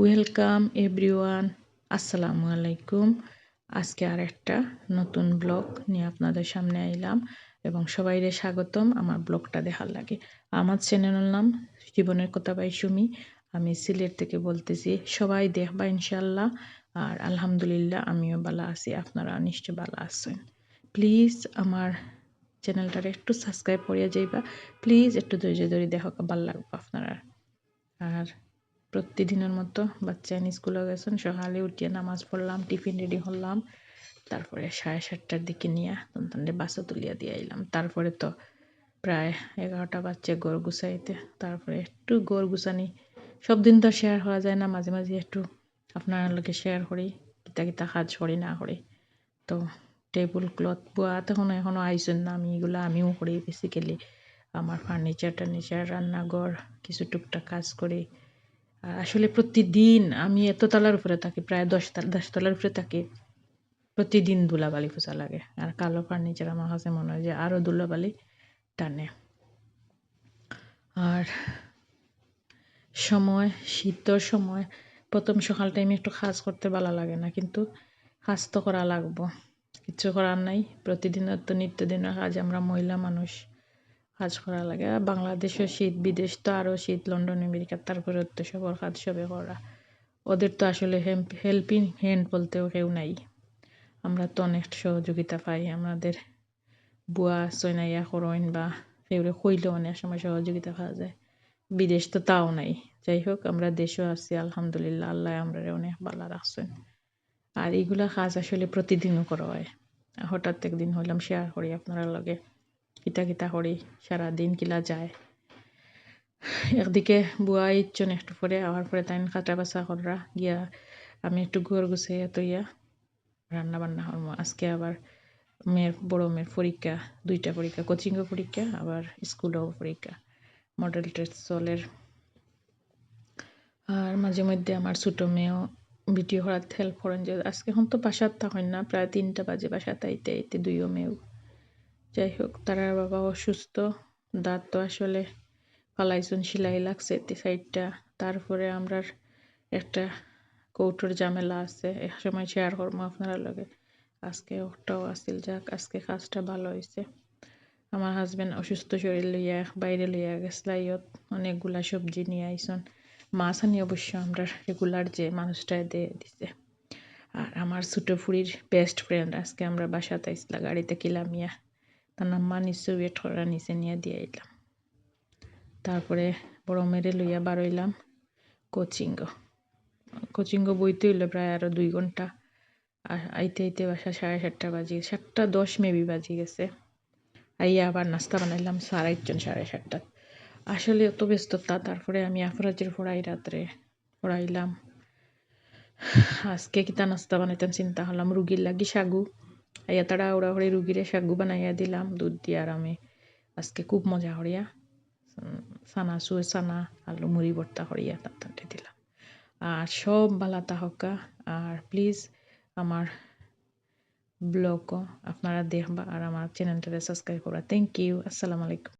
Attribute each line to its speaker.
Speaker 1: Welcome everyone আসসালামু আলাইকুম আজকে আর একটা নতুন ব্লগ নিয়ে আপনাদের সামনে আইলাম এবং সবাইরে স্বাগতম আমার ব্লগটা দেখার লাগে। আমার চ্যানেলের নাম জীবনের কথা বাই সুমি। আমি সিলেট থেকে বলতেছি, সবাই দেখবা ইনশাল্লাহ আর আলহামদুলিল্লাহ, আমিও ভালো আছি আপনারা নিশ্চয় ভালো আছেন। প্লিজ আমার চ্যানেলটারে একটু সাবস্ক্রাইব করিয়া যাইবা। প্লিজ একটু ধৈর্য ধরে দেখো, ভালো লাগবে আপনারা। আর প্রতিদিনের মতো বাচ্চা স্কুলে গেছেন। সকালে উঠিয়ে নামাজ পড়লাম, টিফিন রেডি হলাম। তারপরে সাড়ে সাতটার দিকে নিয়ে তন্তানরে বাসা তুলিয়া দিয়ে আইলাম। তারপরে তো প্রায় এগারোটা বাচ্চা গোর গুছাইতে। তারপরে একটু গোর গুছানি। সব দিন তো শেয়ার হওয়া যায় না। মাঝে মাঝে একটু আপনার লোকে শেয়ার করি, কিতা কিতা কাজ করি, না করি। তো টেবিল ক্লথ বোয়া তখন এখনও আইসেন না। আমি এগুলো আমিও করি বেসিক্যালি আমার ফার্নিচার টার্নিচার রান্নাঘর, কিছু টুকটাক কাজ করি। আসলে প্রতিদিন আমি এত তলার উপরে থাকি, প্রায় দশ দশ তলার উপরে থাকি, প্রতিদিন ধুলাবালি ফুসা লাগে। আর কালো ফার্নিচার আমার কাছে মনে হয় যে আরও ধুলাবালি টানে। আর সময়, শীতর সময়, প্রথম সকাল টাইমে একটু কাজ করতে ভালো লাগে না, কিন্তু কাজ তো করা লাগবো। কিচ্ছু করার নাই, প্রতিদিনের তো নিত্যদিনের কাজ, আমরা মহিলা মানুষ। কাজ করা লাগে। আর বাংলাদেশও শীত, বিদেশ তো আরও শীত, লন্ডন, আমেরিকা তারপরে তো সবর কাজ সবে করা। ওদের তো আসলে হেম্প হেল্পিং হ্যান্ড বলতেও কেউ নাই। আমরা তো অনেক সহযোগিতা পাই। আমাদের বুয়া সৈনাইয়া করইন বা সেগুলো কইলেও অনেক সময় সহযোগিতা পাওয়া যায়। বিদেশ তো তাও নাই। যাই হোক, আমরা দেশও আছি, আলহামদুলিল্লাহ। আল্লাহ আমরা অনেক ভালো রাখছেন। আর এইগুলা কাজ আসলে প্রতিদিনও করা হয়। হঠাৎ একদিন হইলাম শেয়ার করি আপনারা লগে। কিতা কিতা করি সারাদিন কিলা যায়। একদিকে বুয়া ইচ্ছন একটু পরে আবার পরে তাই কাটা বাসা করা গিয়া আমি একটু ঘর গুছাইয়া তৈয়া রান্না বান্না হরম আজকে আবার মেয়ের বড় মেয়ের পরীক্ষা দুইটা পরীক্ষা কোচিংও পরীক্ষা আবার স্কুলেও পরীক্ষা মডেল টেস্ট চলের আর মাঝে মধ্যে আমার ছোটো মেয়েও ভিডিও করার হেল্প করেন যে, আজকে এখন তো বাসার থাকেন না প্রায় তিনটা বাজে বাসা তাইতে আইতে দুইও মেয়েও। যাই হোক তারার বাবা অসুস্থ। দাঁত তো আসলে ফালাইছুন সিলাই লাগছে সাইডটা তারপরে আমরা একটা কৌটোর ঝামেলা আছে এক সময় শেয়ার করব আপনারা লগে। আজকে ওটাও আসিল, যাক, আজকে কাজটা ভালো হয়েছে আমার হাজব্যান্ড অসুস্থ শরীর লইয়া, বাইরে লইয়া গেছিল ইয়ত অনেকগুলা সবজি নিয়ে আইসন মাছ আনি অবশ্য আমরা রেগুলার যে মানুষটা দিয়ে দিছে। আর আমার ছোটো ফুরির বেস্ট ফ্রেন্ড আজকে আমরা বাসাতে আইসলা, গাড়িতে কিলামিয়া তার নাম মা নিচে ওয়েট করা নিচে নিয়ে দিয়ে এলাম তারপরে বড় মেরে লইয়া বারইলাম কোচিংগো কোচিংগো বইতে হইল প্রায় আরও দুই ঘণ্টা। আর আইতে আইতে বাসা সাড়ে সাতটা বাজি সাতটা দশ মেবি বাজি গেছে। আইয়া আবার নাস্তা বানাইলাম সাড়ে আটজন সাড়ে সাতটা আসলে অত ব্যস্ততা, তারপরে আমি আফরাজের পড়াই রাত্রে পড়াইলাম আজকে কিতা নাস্তা বানাইতাম চিন্তা হলাম রুগীর লাগি সাগু। আইয়া তারা ওরা হরে রুগীরে সাগু বানাইয়া দিলাম, দুধ দিয়ে আর আমি আজকে খুব মজা হরিয়া সানা সুয়ে সানা, আলু মুড়ি ভর্তা হরিয়া তাতে দিলাম। আর সব বালা তাহকা, আর প্লিজ আমার ব্লগও আপনারা দেখবা আর আমার চ্যানেলটাতে সাবস্ক্রাইব করবা। থ্যাংক ইউ আসসালামু আলাইকুম।